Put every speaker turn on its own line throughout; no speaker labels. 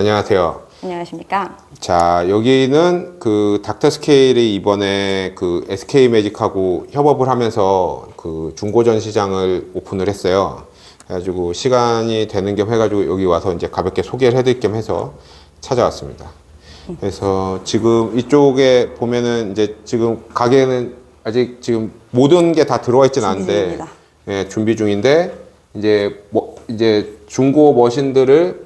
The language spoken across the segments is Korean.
안녕하세요.
안녕하십니까.
자, 여기는 그 닥터 스케일이 이번에 그 SK 매직하고 협업을 하면서 그 중고전 시장을 오픈을 했어요. 그래가지고 시간이 되는 겸 해가지고 여기 와서 이제 가볍게 소개를 해드릴 겸 해서 찾아왔습니다. 그래서 지금 이쪽에 보면은 이제 지금 가게는 아직 지금 모든 게 다 들어와
준비
않은데. 예, 준비 중인데 이제 뭐 이제 중고 머신들을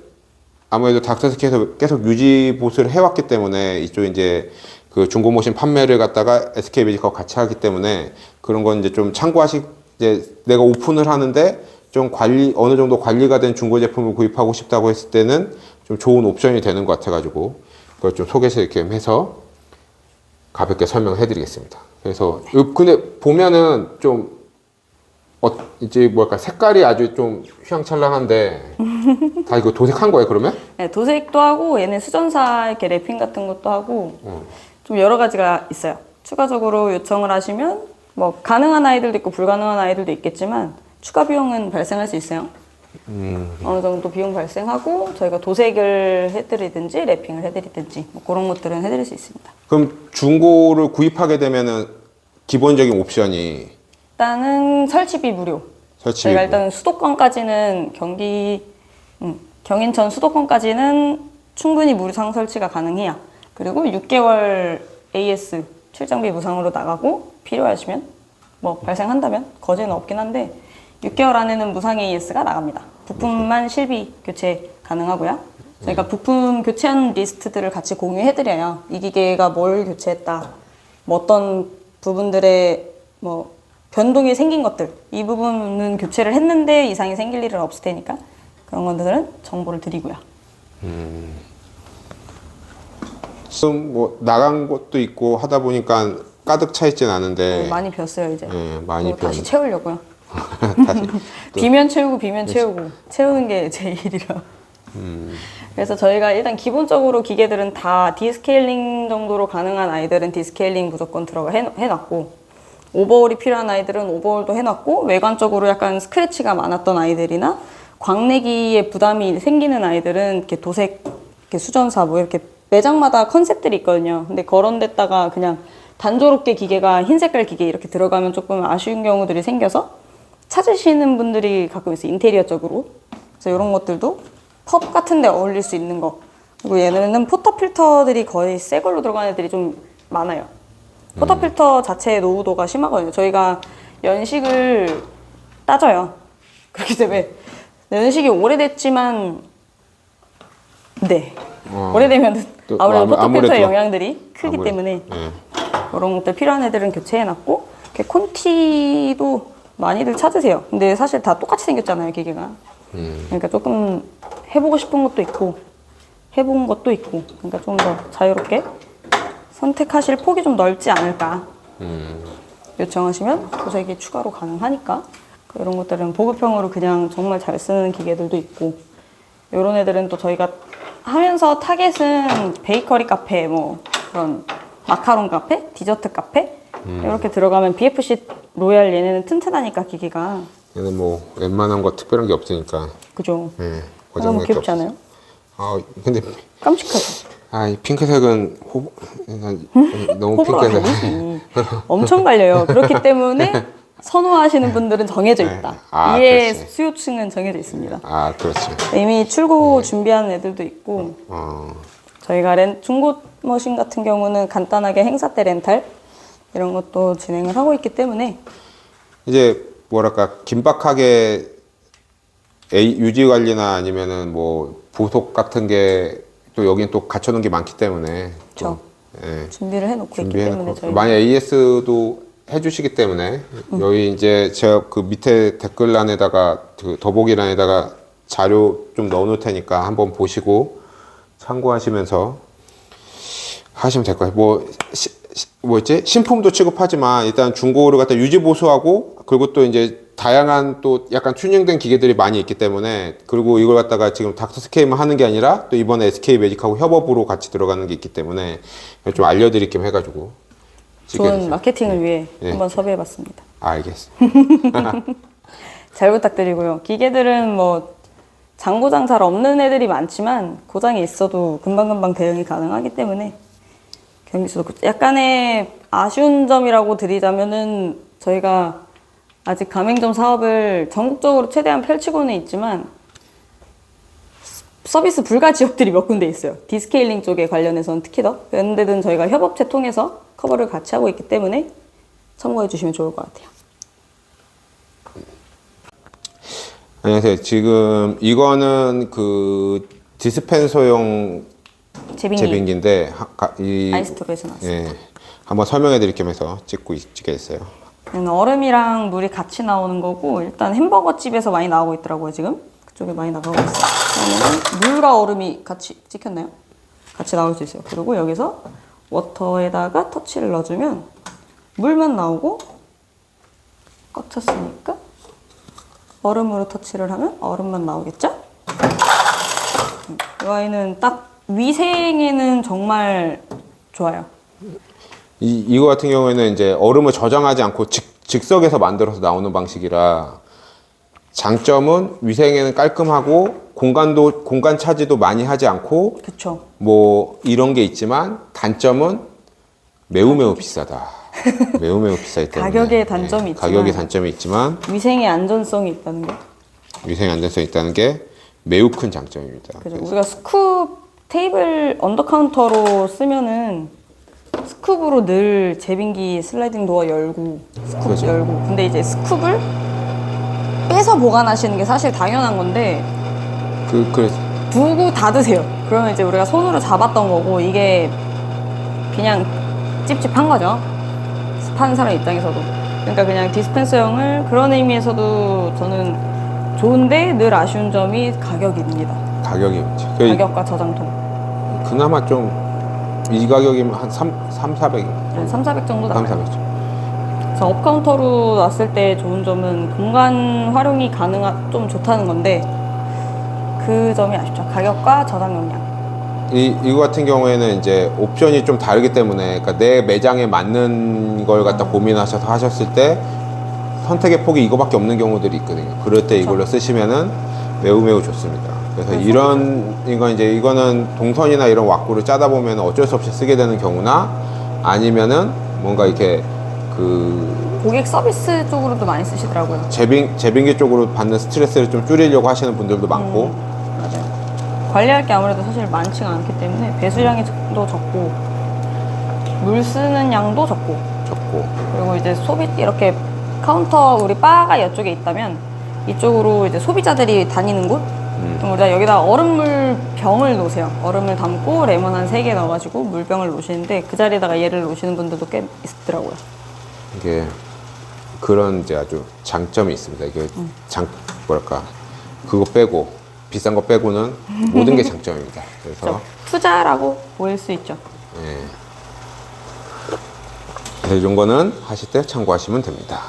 아무래도 닥터스키에서 계속 유지 보수를 해왔기 때문에 이쪽 이제 그 중고 머신 판매를 갖다가 SK 매직하고 같이 하기 때문에 그런 건 이제 좀 참고하시 이제 내가 오픈을 하는데 좀 관리 어느 정도 관리가 된 중고 제품을 구입하고 싶다고 했을 때는 좀 좋은 옵션이 되는 것 같아가지고 그걸 좀 소개해서 이렇게 해서 가볍게 설명해 드리겠습니다. 그래서 요- 근데 보면은 좀 어, 이제 뭐랄까 색깔이 아주 좀 휘황찬란한데 다 이거 도색한 거예요 그러면?
네, 도색도 하고 얘는 수전사 이렇게 랩핑 같은 것도 하고
어.
좀 여러 가지가 있어요. 추가적으로 요청을 하시면 뭐 가능한 아이들도 있고 불가능한 아이들도 있겠지만 추가 비용은 발생할 수 있어요. 어느 정도 비용 발생하고 저희가 도색을 해드리든지 랩핑을 해드리든지 뭐 그런 것들은 해드릴 수 있습니다.
그럼 중고를 구입하게 되면은 기본적인 옵션이
일단은 설치비 무료.
설치비
저희가 일단 수도권까지는 경기 음, 경인천 수도권까지는 충분히 무상 설치가 가능해요. 그리고 6개월 AS 출장비 무상으로 나가고 필요하시면 뭐 발생한다면 거제는 없긴 한데 6개월 안에는 무상 AS가 나갑니다. 부품만 실비 교체 가능하고요. 저희가 부품 교체한 리스트들을 같이 공유해드려요. 이 기계가 뭘 교체했다, 뭐 어떤 부분들의 뭐 변동이 생긴 것들 이 부분은 교체를 했는데 이상이 생길 일은 없을 테니까 그런 것들은 정보를 드리고요.
지금 뭐 나간 곳도 있고 하다 보니까 가득 차 있진 않은데
많이 비었어요 이제.
예, 많이
그거 다시. 채우려고요.
다시
비면 채우고 비면 채우고 채우는 게 제 일이라. 그래서 저희가 일단 기본적으로 기계들은 다 디스케일링 정도로 가능한 아이들은 디스케일링 무조건 들어가 해, 해놨고 오버홀이 필요한 아이들은 오버홀도 해놨고 외관적으로 약간 스크래치가 많았던 아이들이나 광내기에 부담이 생기는 아이들은 이렇게 도색, 이렇게 수전사 뭐 이렇게 매장마다 컨셉들이 있거든요. 근데 그런 데다가 그냥 단조롭게 기계가 흰 색깔 기계 이렇게 들어가면 조금 아쉬운 경우들이 생겨서 찾으시는 분들이 가끔 있어요. 인테리어 쪽으로. 그래서 이런 것들도 펍 같은 데 어울릴 수 있는 거. 그리고 얘네는 포터 필터들이 거의 새 걸로 들어간 애들이 좀 많아요. 포터 필터 자체의 노후도가 심하거든요. 저희가 연식을 따져요. 그렇기 때문에 연식이 오래됐지만 네.
어.
오래되면
또
아무래도
아무-
포터 필터의
아무래도-
영향들이 크기
아무래도,
때문에
예.
그런 것들 필요한 애들은 교체해놨고 이렇게 콘티도 많이들 찾으세요. 근데 사실 다 똑같이 생겼잖아요, 기계가. 그러니까 조금 해보고 싶은 것도 있고 해본 것도 있고 그러니까 좀 더 자유롭게 선택하실 폭이 좀 넓지 않을까 요청하시면 도색이 추가로 가능하니까 이런 것들은 보급형으로 그냥 정말 잘 쓰는 기계들도 있고 이런 애들은 또 저희가 하면서 타겟은 베이커리 카페 뭐 그런 마카롱 카페, 디저트 카페 이렇게 들어가면 BFC 로얄 얘네는 튼튼하니까 기계가
얘는 뭐 웬만한 거 특별한 게 없으니까
그죠?
예. 그
너무
정도밖에
귀엽지. 않아요?
아 근데
깜찍하죠?
아 이 핑크색은 호 너무 핑크색
아니지. 엄청 갈려요. 그렇기 때문에 선호하시는 분들은 정해져 있다.
아,
이의
그렇지.
수요층은 정해져 있습니다.
아 그렇지
이미 출고 준비하는 애들도 있고
어
저희가 렌, 중고 머신 같은 경우는 간단하게 행사 때 렌탈 이런 것도 진행을 하고 있기 때문에
이제 뭐랄까 긴박하게 A, 유지 관리나 아니면은 뭐 부속 같은 게 또 여긴 또 갖춰놓은 게 많기 때문에 또, 예,
준비를 해놓고 있기
준비해놓고
때문에 저희
만약 AS도 해주시기 때문에
음.
여기 이제 제가 그 밑에 댓글란에다가 그 더보기란에다가 자료 좀 넣어놓을 테니까 한번 보시고 참고하시면서 하시면 될 거예요. 뭐, 시, 시- 뭐였지? 신품도 취급하지만 일단 중고를 갖다 유지 보수하고 그리고 또 이제 다양한 또 약간 튜닝된 기계들이 많이 있기 때문에 그리고 이걸 갖다가 지금 닥터 스케이만 하는 게 아니라 또 이번에 SK 매직하고 협업으로 같이 들어가는 게 있기 때문에 좀 알려드릴 겸 해가지고
좋은. 마케팅을 위해
네.
한번 섭외해봤습니다.
아, 알겠어.
잘 부탁드리고요. 기계들은 뭐 장고장 잘 없는 애들이 많지만 고장이 있어도 금방금방 대응이 가능하기 때문에 경기수도 그- 약간의 아쉬운 점이라고 드리자면은 저희가 아직 가맹점 사업을 전국적으로 최대한 펼치고는 있지만 서비스 불가 지역들이 몇 군데 있어요. 디스케일링 쪽에 관련해서는 특히 더. 그런 데는 저희가 협업체 통해서 커버를 같이 하고 있기 때문에 참고해 주시면 좋을 것 같아요.
안녕하세요. 지금 이거는 그 디스펜서용
제빙기
제빙기인데 하- 가- 이
아이스토브에서 나왔어요.
예, 한번 설명해 드릴 겸해서 찍고 있- 찍게 됐어요.
얘는 얼음이랑 물이 같이 나오는 거고 일단 햄버거 집에서 많이 나오고 있더라고요 지금 그쪽에 많이 나가고 있어요. 그러면 물과 얼음이 같이 찍혔나요? 같이 나올 수 있어요. 그리고 여기서 워터에다가 터치를 넣어주면 물만 나오고 꽉 찼으니까 얼음으로 터치를 하면 얼음만 나오겠죠? 음, 이 아이는 딱 위생에는 정말 좋아요.
이 이거 같은 경우에는 이제 얼음을 저장하지 않고 즉, 즉석에서 만들어서 나오는 방식이라 장점은 위생에는 깔끔하고 공간도 공간 차지도 많이 하지 않고
그쵸?
뭐 이런 게 있지만 단점은 매우 매우 비싸다. 매우 매우 비싸기 때문에
가격에 단점이 있지만
가격에 단점이 있지만
위생의 안전성이 있다는 게
위생 안전성이 있다는 게 매우 큰 장점입니다.
그죠. 우리가 스쿱 테이블 언더카운터로 쓰면은 스쿱으로 늘 제빙기 슬라이딩 도어 열고 스쿱
그죠.
열고 근데 이제 스쿱을 빼서 보관하시는 게 사실 당연한 건데
그, 그
두고 닫으세요. 그러면 이제 우리가 손으로 잡았던 거고 이게 그냥 찝찝한 거죠. 습한 사람 입장에서도. 그러니까 그냥 디스펜서형을 그런 의미에서도 저는 좋은데 늘 아쉬운 점이 가격입니다.
가격이. 그
가격과 저장통.
그나마 좀 이 가격이면 한 3, 3 400,
한 3, 400 정도
3,
나와요.
400.
그래서 업카운터로 놨을 때 좋은 점은 공간 활용이 가능한 좀 좋다는 건데 그 점이 아쉽죠. 가격과 저장 용량.
이 이거 같은 경우에는 이제 옵션이 좀 다르기 때문에 그러니까 내 매장에 맞는 걸 갖다 고민하셔서 하셨을 때 선택의 폭이 이거밖에 없는 경우들이 있거든요. 그럴 때 이걸로 쓰시면은 매우 매우 좋습니다. 그래서 이런 이거 이제 이거는 동선이나 이런 왁구를 짜다 보면 어쩔 수 없이 쓰게 되는 경우나 아니면은 뭔가 이렇게 그
고객 서비스 쪽으로도 많이 쓰시더라고요.
제빙 제빙기 쪽으로 받는 스트레스를 좀 줄이려고 하시는 분들도 많고
맞아요. 관리할 게 아무래도 사실 많지가 않기 때문에 배수량이 도 적고 물 쓰는 양도 적고
좋고
그리고 이제 소비 이렇게 카운터 우리 바가 이쪽에 있다면 이쪽으로 이제 소비자들이 다니는 곳 그럼 우리가 여기다 얼음물 병을 놓으세요. 얼음을 담고 레몬 한 세 개 넣어가지고 물병을 놓으시는데 그 자리에다가 얘를 놓으시는 분들도 꽤 있더라고요.
이게 그런 이제 아주 장점이 있습니다. 이게 장 뭐랄까 그거 빼고 비싼 거 빼고는 모든 게 장점입니다. 그래서
그래서 투자라고 보일 수 있죠.
예. 그래서 이런 거는 하실 때 참고하시면 됩니다.